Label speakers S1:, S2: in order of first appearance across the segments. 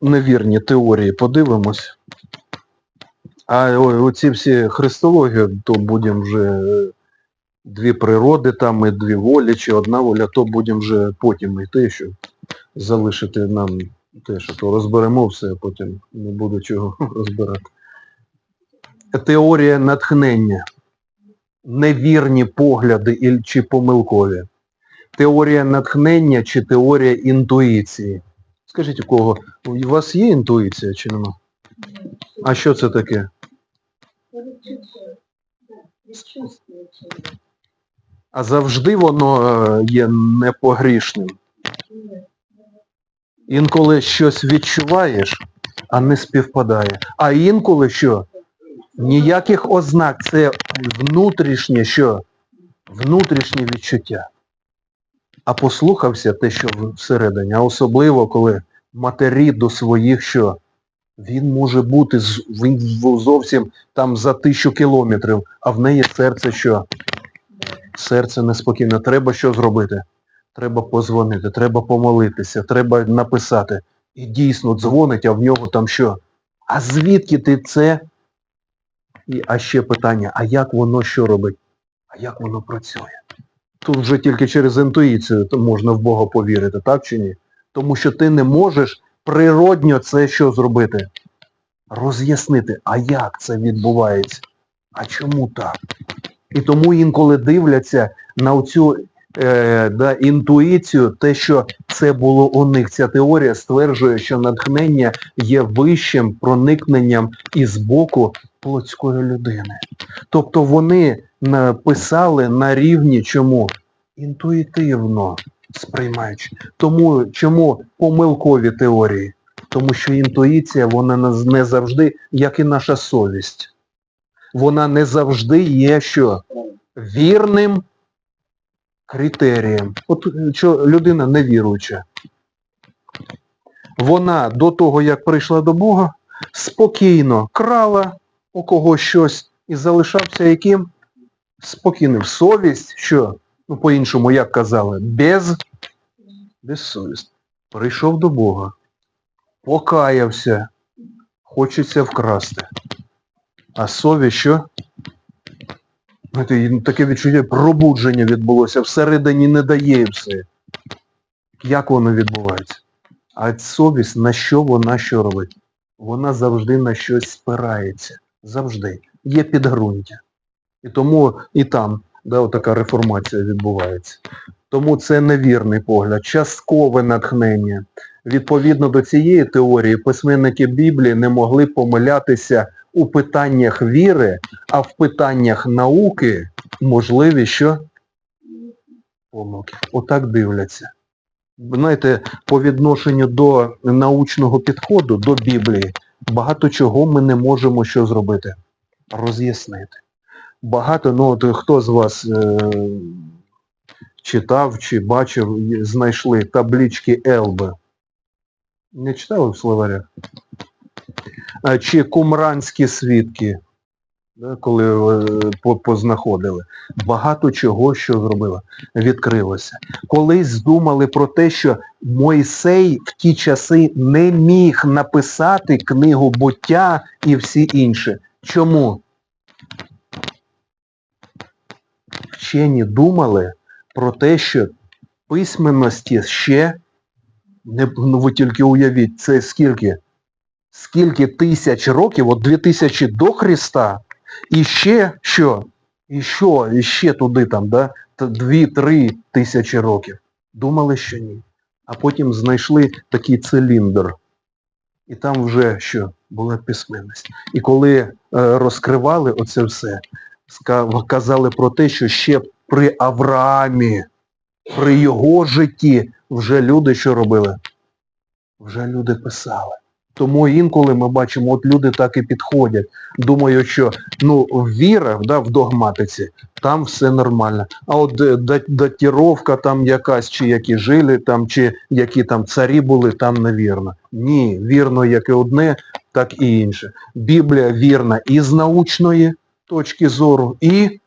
S1: невірні теорії подивимось. А оці всі христології, то будемо вже е, дві природи там і дві волі, чи одна воля, то будемо вже потім йти, щоб залишити нам те, що то розберемо все, а потім не буду чого розбирати. Теорія натхнення. Невірні погляди чи помилкові. Теорія натхнення чи теорія інтуїції. Скажіть, у кого? У вас є інтуїція чи нема? А що це таке? А завжди воно е, є непогрішним. Інколи щось відчуваєш, а не співпадає. А інколи що? Ніяких ознак. Це внутрішнє що? Внутрішнє відчуття. А послухався те, що всередині, а особливо, коли матері до своїх що? Він може бути він зовсім там за тисячу кілометрів, а в неї серце що? Серце неспокійне. Треба що зробити? Треба позвонити, треба помолитися, треба написати. І дійсно дзвонить, а в нього там що? А звідки ти це? І, а ще питання, а як воно що робить? А як воно працює? Тут вже тільки через інтуїцію можна в Бога повірити, так чи ні? Тому що ти не можеш природньо це що зробити? Роз'яснити, а як це відбувається? А чому так? І тому інколи дивляться на цю е, да, інтуїцію, те, що це було у них. Ця теорія стверджує, що натхнення є вищим проникненням із боку плотської людини. Тобто вони написали на рівні чому? Інтуїтивно сприймаючи. Тому чому помилкові теорії? Тому що інтуїція, вона не завжди, як і наша совість. Вона не завжди є що? Вірним критерієм. От е, що людина невіруюча. Вона до того, як прийшла до Бога, спокійно крала у когось щось і залишався яким? Спокійним. Совість, що, ну по-іншому, як казали, без, безсовість. Прийшов до Бога, покаявся, хочеться вкрасти. А совість що? Таке відчуття пробудження відбулося, всередині не дає все. Як воно відбувається? А совість на що вона що робить? Вона завжди на щось спирається. Завжди. Є підґрунтя. І тому і там да, така реформація відбувається. Тому це невірний погляд, часткове натхнення. Відповідно до цієї теорії, письменники Біблії не могли помилятися у питаннях віри, а в питаннях науки можливі що? Помилки. Отак дивляться. Знаєте, по відношенню до научного підходу, до Біблії, багато чого ми не можемо що зробити? Роз'яснити. Багато, ну от хто з вас е, читав чи бачив, знайшли таблички Елби? Не читали в словарях? Чи кумранські свідки, коли е, познаходили. Багато чого, що зробила, відкрилося. Колись думали про те, що Мойсей в ті часи не міг написати книгу буття і всі інші. Чому? Вчені думали про те, що письменності ще, не, ну ви тільки уявіть, це скільки? Скільки тисяч років, от 2000 до Христа, і ще що? І що? І ще туди там, да? 2-3 тисячі років. Думали, що ні. А потім знайшли такий циліндр. І там вже що? Була письменність. І коли е, розкривали оце все, казали про те, що ще при Авраамі, при його житті вже люди що робили? Вже люди писали. Тому інколи ми бачимо, от люди так і підходять. Думають, що ну, віра да, в догматиці, там все нормально. А от е, датіровка там якась, чи які жили, там, чи які там царі були, там невірно. Ні, вірно як і одне, так і інше. Біблія вірна і з научної точки зору, і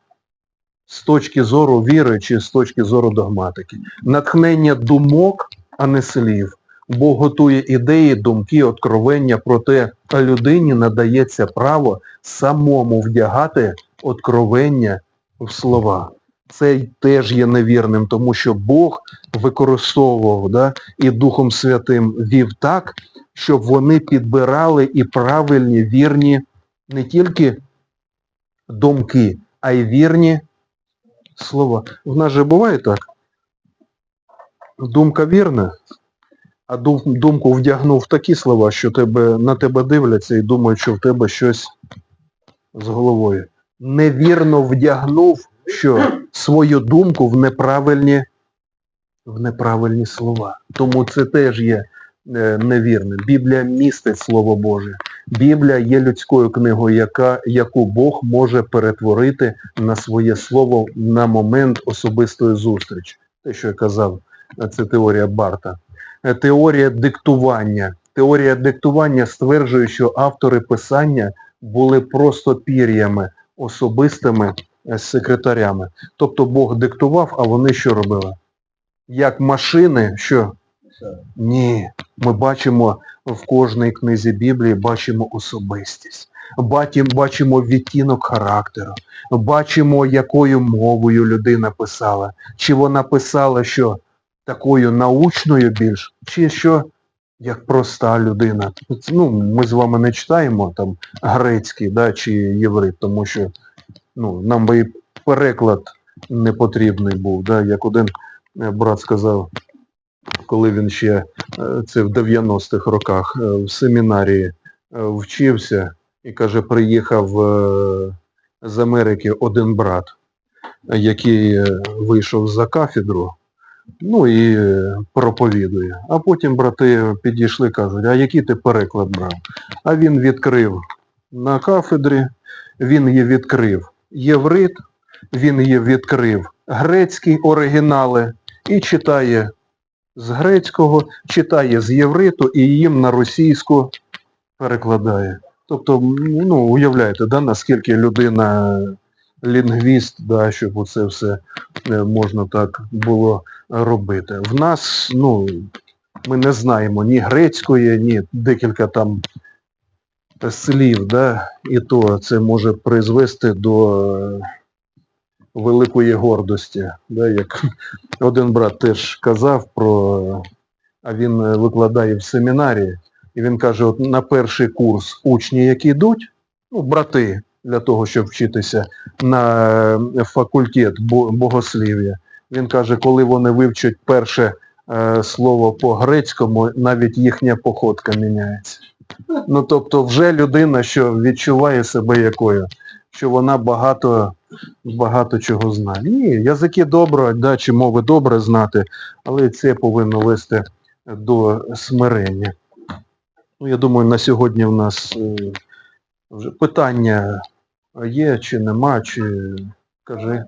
S1: з точки зору віри, чи з точки зору догматики. Натхнення думок, а не слів. Бог готує ідеї, думки, откровення, проте людині надається право самому вдягати откровення в слова. Це теж є невірним, тому що Бог використовував да, і Духом Святим вів так, щоб вони підбирали і правильні, вірні не тільки думки, а й вірні слова. В нас же буває так. Думка вірна, а дум, думку вдягнув в такі слова, що тебе, на тебе дивляться і думають, що в тебе щось з головою. Невірно вдягнув що свою думку в неправильні, в неправильні слова. Тому це теж є е, невірним. Біблія містить Слово Боже. Біблія є людською книгою, яка, яку Бог може перетворити на своє слово на момент особистої зустрічі. Те, що я казав, це теорія Барта. Е, Теорія диктування. Теорія диктування стверджує, що автори писання були просто пір'ями особистими е, секретарями. Тобто Бог диктував, а вони що робили? Як машини, що? Ні. Ми бачимо в кожній книзі Біблії, бачимо особистість. Бачимо, бачимо відтінок характеру, бачимо, якою мовою людина писала. Чи вона писала, що такою научною більш, чи що як проста людина. Ну, ми з вами не читаємо там грецький да, чи єврит, тому що ну, нам би і переклад не потрібний був. Да, як один е, брат сказав, коли він ще е, це в 90-х роках е, в семінарії вчився і каже, приїхав з Америки один брат, який вийшов за кафедру, ну і е, проповідує. А потім брати підійшли, кажуть, а який ти переклад брав? А він відкрив на кафедрі, він її відкрив єврит, він її відкрив грецькі оригінали і читає з грецького, читає з євриту і їм на російську перекладає. Тобто, ну, уявляєте, да, наскільки людина лінгвіст, да, щоб оце все е, можна так було робити. В нас, ну, ми не знаємо ні грецької, ні декілька там слів, да, і то це може призвести до е, великої гордості. Да, як один брат теж казав про, а він е, викладає в семінарії, і він каже, от на перший курс учні, які йдуть, ну, брати, для того, щоб вчитися на е, факультет богослів'я, він каже, коли вони вивчать перше е, слово по-грецькому, навіть їхня походка міняється. Ну, тобто вже людина, що відчуває себе якою, що вона багато, багато чого знає. Ні, язики добре, да, чи мови добре знати, але це повинно вести до смирення. Ну, я думаю, на сьогодні в нас е, вже питання є чи нема, чи кажи.